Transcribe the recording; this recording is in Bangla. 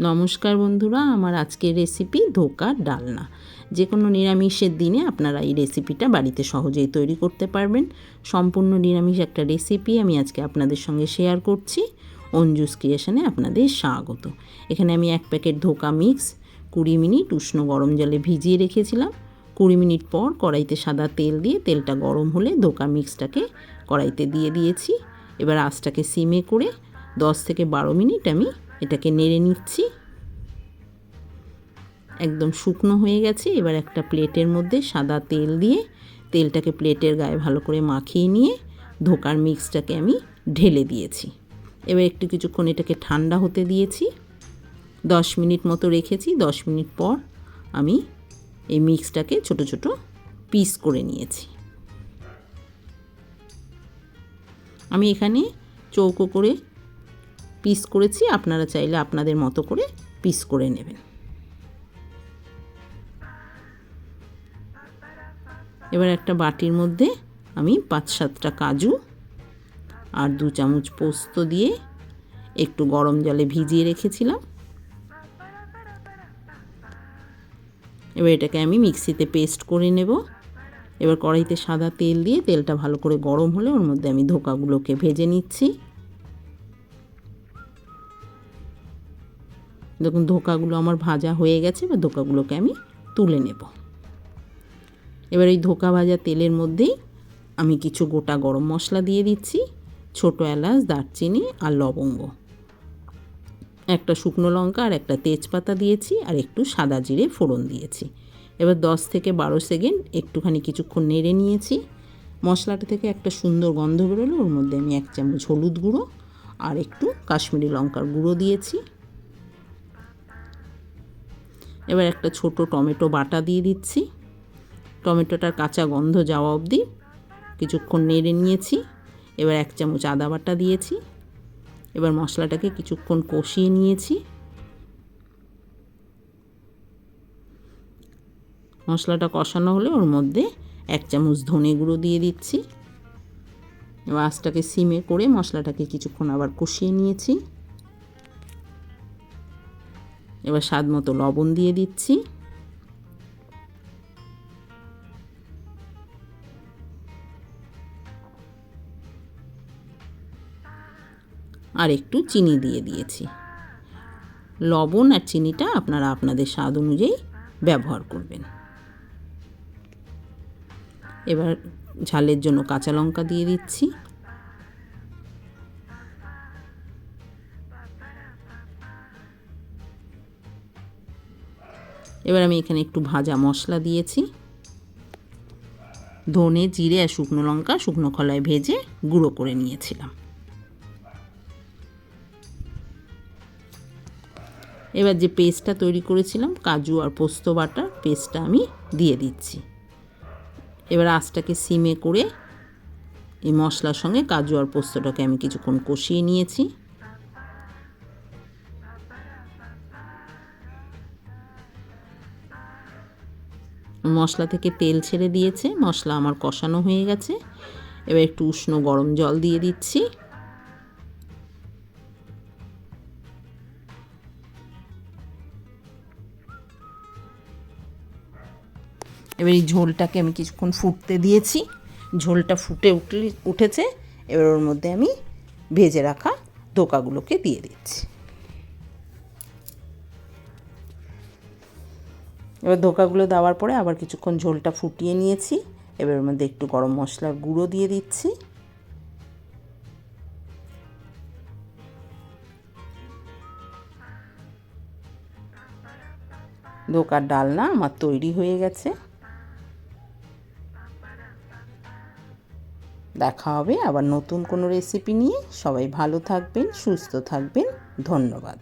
নমস্কার বন্ধুরা, আমার আজকের রেসিপি ধোকার ডালনা। যে কোনো নিরামিষের দিনে আপনারা এই রেসিপিটা বাড়িতে সহজেই তৈরি করতে পারবেন। সম্পূর্ণ নিরামিষ একটা রেসিপি আমি আজকে আপনাদের সঙ্গে শেয়ার করছি। অঞ্জুস ক্রিয়েশনে আপনাদের স্বাগত। এখানে আমি এক প্যাকেট ধোকা মিক্স কুড়ি মিনিট উষ্ণ গরম জলে ভিজিয়ে রেখেছিলাম। কুড়ি মিনিট পর কড়াইতে সাদা তেল দিয়ে, তেলটা গরম হলে ধোকা মিক্সটাকে কড়াইতে দিয়ে দিয়েছি। এবার আঁচটাকে সিমে করে দশ থেকে বারো মিনিট আমি এটাকে নেড়ে নিচ্ছি। একদম শুকনো হয়ে গেছে। এবার একটা প্লেটের মধ্যে সাদা তেল দিয়ে তেলটাকে প্লেটের গায়ে ভালো করে মাখিয়ে নিয়ে ধোকার মিক্সটাকে আমি ঢেলে দিয়েছি। এবার একটু কিছুক্ষণ এটাকে ঠান্ডা হতে দিয়েছি। দশ মিনিট মতো রেখেছি। দশ মিনিট পর আমি এই মিক্সটাকে ছোট ছোট পিস করে নিয়েছি। আমি এখানে চৌকো করে পিস করেছি, আপনারা চাইলে আপনাদের মতো করে পিস করে নেবেন। এবার একটা বাটির মধ্যে আমি পাঁচ সাতটা কাজু আর দু চামচ পোস্ত দিয়ে একটু গরম জলে ভিজিয়ে রেখেছিলাম। এবার এটাকে আমি মিক্সিতে পেস্ট করে নেব। এবার কড়াইতে সাদা তেল দিয়ে তেলটা ভালো করে গরম হলে ওর মধ্যে আমি ধোকাগুলোকে ভেজে নিচ্ছি। দেখুন, ধোকাগুলো আমার ভাজা হয়ে গেছে বা ধোকাগুলোকে আমি তুলে নেব। এবার এই ধোকা ভাজা তেলের মধ্যেই আমি কিছু গোটা গরম মশলা দিয়ে দিচ্ছি, ছোটো এলাচ, দারচিনি আর লবঙ্গ। একটা শুকনো লঙ্কা আর একটা তেজপাতা দিয়েছি আর একটু সাদা জিরে ফোড়ন দিয়েছি। এবার দশ থেকে বারো সেকেন্ড একটুখানি কিছুক্ষণ নেড়ে নিয়েছি। মশলাটা থেকে একটা সুন্দর গন্ধ বেরোলো, ওর মধ্যে আমি এক চামচ হলুদ গুঁড়ো আর একটু কাশ্মীরি লঙ্কার গুঁড়ো দিয়েছি। এবার একটা ছোট টমেটো বাটা দিয়ে দিচ্ছি। টমেটোটার কাঁচা গন্ধ যাওয়া অবধি কিছুক্ষণ নেড়ে নিয়েছি। এবার এক চামচ আদা বাটা দিয়েছি। এবার মশলাটাকে কিছুক্ষণ কষিয়ে নিয়েছি। মশলাটা কষানো হলে ওর মধ্যে এক চামচ ধনে গুঁড়ো দিয়ে দিচ্ছি। এবার আঁচটাকে সিমে করে মশলাটাকে কিছুক্ষণ আবার কষিয়ে নিয়েছি। এবার স্বাদ মতো লবণ দিয়ে দিচ্ছি। আর একটু চিনি দিয়ে দিয়েছি। লবণ আর চিনিটা আপনারা আপনাদের স্বাদ অনুযায়ী ব্যবহার করবেন। এবার ঝালের জন্য কাঁচা লঙ্কা দিয়ে দিচ্ছি। এবার আমি এখানে একটু ভাজা মশলা দিয়েছি। ধনে, জিরে আর শুকনো লঙ্কা, শুকনো খলায় ভেজে গুঁড়ো করে নিয়েছিলাম। এবার যে পেস্টটা তৈরি করেছিলাম, কাজু আর পোস্ত বাটার, পেস্টটা আমি দিয়ে দিচ্ছি। এবার আঁচটাকে সিমে করে এই মশলার সঙ্গে কাজু আর পোস্তটাকে আমি কিছুক্ষণ কষিয়ে নিয়েছি। মশলা থেকে তেল ছেড়ে দিয়েছে, মশলা আমার কষানো হয়ে গেছে। এবার একটু উষ্ণ গরম জল দিয়ে দিচ্ছি। এবার এই ঝোলটাকে আমি কিছুক্ষণ ফুটতে দিয়েছি। ঝোলটা ফুটে উঠলে, উঠেছে। এবার ওর মধ্যে আমি ভেজে রাখা ধোকাগুলোকে দিয়ে দিচ্ছি। এবার ধোকাগুলো দেওয়ার পরে আবার কিছুক্ষণ ঝোলটা ফুটিয়ে নিয়েছি। এবার ওর মধ্যে একটু গরম মশলার গুঁড়ো দিয়ে দিচ্ছি। ধোকার ডালনা আমার তৈরি হয়ে গেছে। দেখা হবে আবার নতুন কোনো রেসিপি নিয়ে। সবাই ভালো থাকবেন, সুস্থ থাকবেন। ধন্যবাদ।